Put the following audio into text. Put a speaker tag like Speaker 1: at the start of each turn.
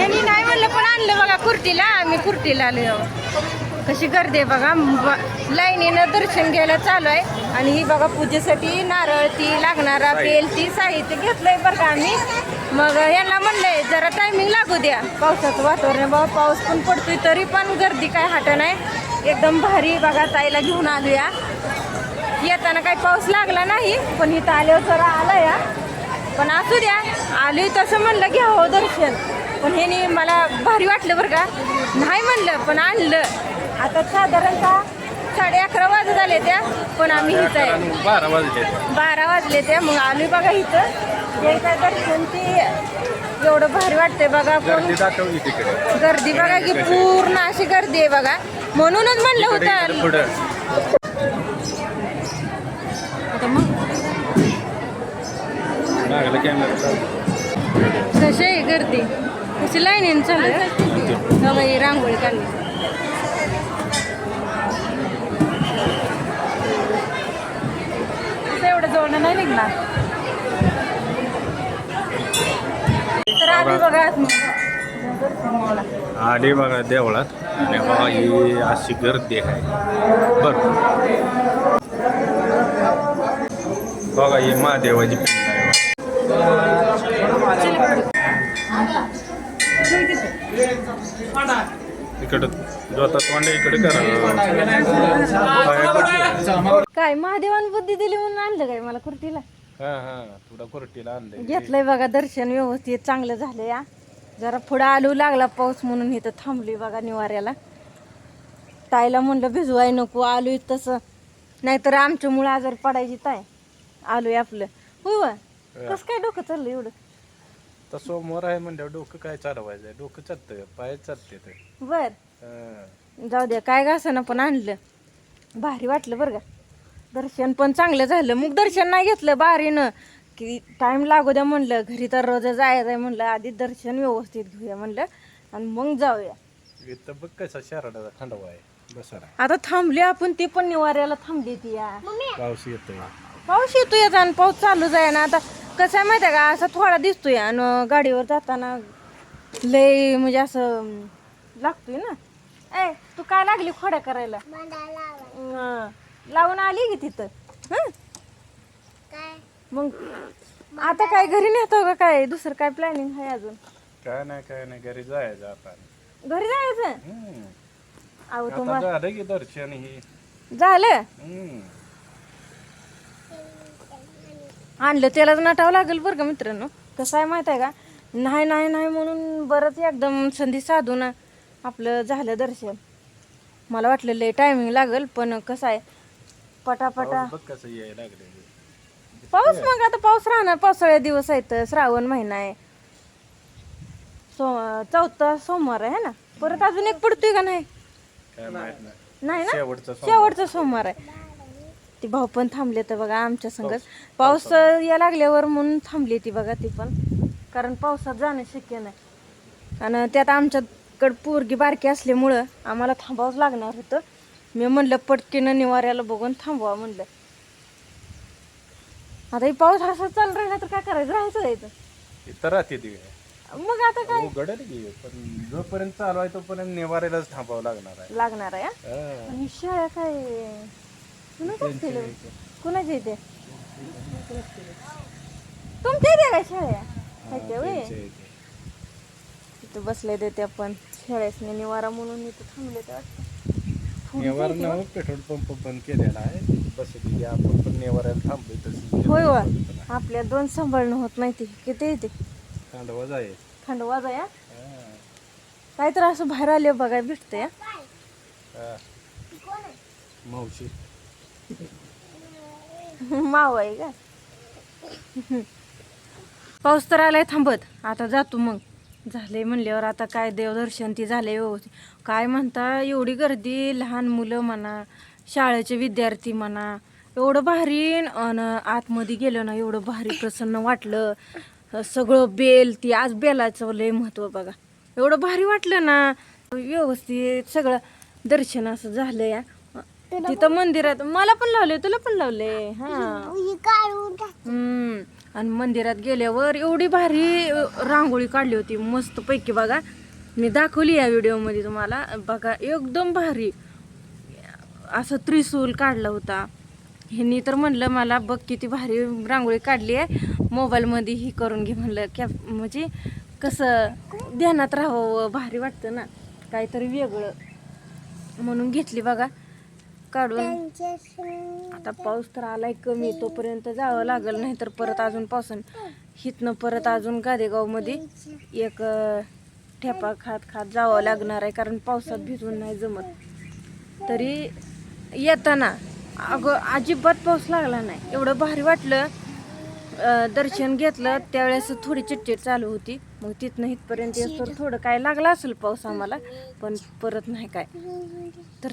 Speaker 1: यांनी नाही म्हणलं पण आणलं बघा कुर्तीला. आम्ही कुर्तीला आलो कशी गर्दी आहे बघा. लाईनीनं दर्शन घ्यायला चालू आहे. आणि ही बघा पूजेसाठी नारळ ती लागणारा बेल ती साहित्य घेतलंय बरं का आम्ही. मग यांना म्हणलंय जरा टायमिंग लागू द्या. पावसाचं वातावरण बाबा पाऊस पण पडतोय तरी पण गर्दी काय हट नाही. एकदम भारी बघा ताईला घेऊन आलूया. येताना काही पाऊस लागला नाही पण इथं आल्यावर जरा आला या पण असू द्या. आली तसं म्हणलं घ्यावं दर्शन. पण हे मला भारी वाटलं बरं का. नाही म्हणलं पण आणलं. आता साधारणतः साडे अकरा वाजत आले त्या पण आम्ही इथं आहे.
Speaker 2: बारा वाजले.
Speaker 1: बारा वाजले त्या मग आलोय बघा इथं. हे काय दर्शन ते एवढं भारी वाटतंय बघा.
Speaker 2: गर्दी
Speaker 1: बघा की पूर्ण अशी गर्दी आहे बघा. म्हणूनच म्हणलं होतं आहे गर्दी? कशी लाईन चालू. आहे ही रांगोळी काढली. एवढं जवळ नाही निघणार. तर आधी बघा.
Speaker 2: आली बघा देवळात. आणि बघा ही अशी गर्दी आहे. बर. बघा ही महादेवाची पिंड आहे. इकडं इकडे करा.
Speaker 1: काय महादेवान बुद्धी दिली म्हणून आणलं काय मला कुर्तीला
Speaker 2: हा हा थोडा
Speaker 1: घेतलंय बघा दर्शन व्यवस्थित चांगलं झालं या जरा पुढं आलू लागला पाऊस म्हणून इथं थांबली बघा निवाऱ्याला. ताईला म्हणलं भिजवाय नको आलोय तसं. नाहीतर आमच्यामुळं आजार पडायची ताय आलोय आपलं. हो. कसं काय डोकं चाललं एवढं?
Speaker 2: तर समोर आहे म्हणल्यावर डोकं काय चालवायचं डोकं चालतंय पाय चालते ते.
Speaker 1: बर.
Speaker 2: हा.
Speaker 1: जाऊ द्या काय घासानं पण आणलं. भारी वाटलं बरं का. दर्शन पण चांगलं झालं. मग दर्शन नाही घेतलं बारीनं. की टाइम लागू द्या म्हणलं. घरी तर रोज जायचं आहे म्हणलं. आधी दर्शन व्यवस्थित घेऊया म्हणलं. आणि मग जाऊया.
Speaker 2: इथं बघ कसा शहराचा खंडवा आहे. बसारा.
Speaker 1: आता थांबली आपण ती पण निवाऱ्याला थांबली ती या.
Speaker 2: पाऊस येतोय.
Speaker 1: पाऊस येतोय आता आणि पाऊस चालू जाय ना. आता कसं आहे माहिती आहे का? असं थोडा दिसतोय आणि गाडीवर जाताना लय म्हणजे असं लागतोय ना. ए तू काय लागली खोड्या करायला? हं. लावून आली की तिथं. हं? मग आता काय? घरी नेतो का काय? दुसरं काय प्लॅनिंग आहे अजून?
Speaker 2: काय नाही काय नाही. घरी जायचं आता.
Speaker 1: घरी जायचं?
Speaker 2: हम्म.
Speaker 1: अहो
Speaker 2: आता
Speaker 1: तुम्हाला
Speaker 2: झालं की दर्शन ही.
Speaker 1: झालं?
Speaker 2: हम्म.
Speaker 1: आणलं त्यालाच नटावं लागेल बरं का मित्रांनो. कसं आहे माहीत आहे का? नाही नाही नाही म्हणून बरंच एकदम संधी साधून आपलं झालं दर्शन. मला वाटलं लय टायमिंग लागेल पण कसं आहे? पटापटा.
Speaker 2: पाऊस
Speaker 1: मग आता पाऊस राहणार पावसाळ्या दिवस आहेत श्रावण महिना आहे. सो चौथा सोमवार आहे ना? परत अजून एक पडतोय का नाही?
Speaker 2: नाही.
Speaker 1: ना?
Speaker 2: शेवटचा
Speaker 1: सोमवार आहे. ती भाऊ पण थांबले तर बघा आमच्या संगत. पाऊस. या लागल्यावर म्हणून थांबली ती बघा ती पण. कारण पावसात जाणं शक्य नाही. आणि त्यात आमच्याकडं पोरगी बारकी असल्यामुळं आम्हाला थांबावंच लागणार होतं. मी म्हणलं पटकीनं निवाऱ्याला बघून थांबवा म्हणलं. आता ही पाऊस असा चालू राहिला तर काय करायचं? राहायचं जायचं
Speaker 2: इथं. राहते ती.
Speaker 1: मग आता काय?
Speaker 2: उघडेल की पण जोपर्यंत चालू आहे तोपर्यंत नेवारेलाच थांबावं लागणार आहे.
Speaker 1: लागणार आहे? हा. आणि शाळा काय? कुणाच्या असतील कुणाच्या इथे तुमच्या इथे काय शाळा आहे? का व्हय?
Speaker 2: त्यांच्या इथे.
Speaker 1: इथं बसले ते त्या पण शाळेसने निवारा म्हणून इथं थांबले ते वाटतं
Speaker 2: नेवार नाव पेट्रोल पंप बंद केलेला आहे. बस आपण पण नेवाऱ्याला थांबलोय तसं
Speaker 1: होय वा. आपल्या दोन सांभाळणं होत नाही ते. किती येते
Speaker 2: खांडवा जाय
Speaker 1: थंड वाजा या. काय तर असं बाहेर आले बघाय भेटतंय हा.
Speaker 2: मावशी.
Speaker 1: माव आहे का? पाऊस तर आलाय थांबत. आता जातो मग. झाले म्हणल्यावर आता काय देवदर्शन ती झालंय व्यवस्थित. काय म्हणता एवढी गर्दी लहान मुलं म्हणा शाळेचे विद्यार्थी म्हणा एवढं भारी अन आतमध्ये गेलो ना एवढं भारी प्रसन्न वाटलं. सगळं बेल ती आज बेलाचं लय महत्त्व बघा. एवढं भारी वाटलं ना. व्यवस्थित सगळं दर्शन असं झालं या तिथं मंदिरात मला पण लावले तुला पण लावले हा. हम्म. आणि मंदिरात गेल्यावर एवढी भारी रांगोळी काढली होती. मस्त पैकी बघा. मी दाखवली या व्हिडिओमध्ये तुम्हाला. बघा एकदम भारी. असं त्रिशूल काढला होता. ह्यांनी तर म्हणलं मला बघ किती भारी रांगोळी काढली आहे. मोबाईलमध्ये ही करून घे. म्हणलं कॅप म्हणजे कसं ध्यानात राहावं भारी वाटतं ना. काहीतरी वेगळं म्हणून घेतली बघा. काढून. आता पाऊस तर आलाय कमी तोपर्यंत जावं लागल नाही तर परत अजून पावसान हिथनं परत अजून गादेगावमध्ये एक ठेपा खात खात जावं लागणार आहे कारण पावसात भिजून नाही जमत. तरी येताना अगं अजिबात पाऊस लागला नाही. एवढं भारी वाटलं दर्शन घेतलं त्यावेळेस थोडी चिटचिट चालू होती. मग तिथनं इथपर्यंत तर थोडं काय लागलं असेल पाऊस आम्हाला पण परत नाही काय. तर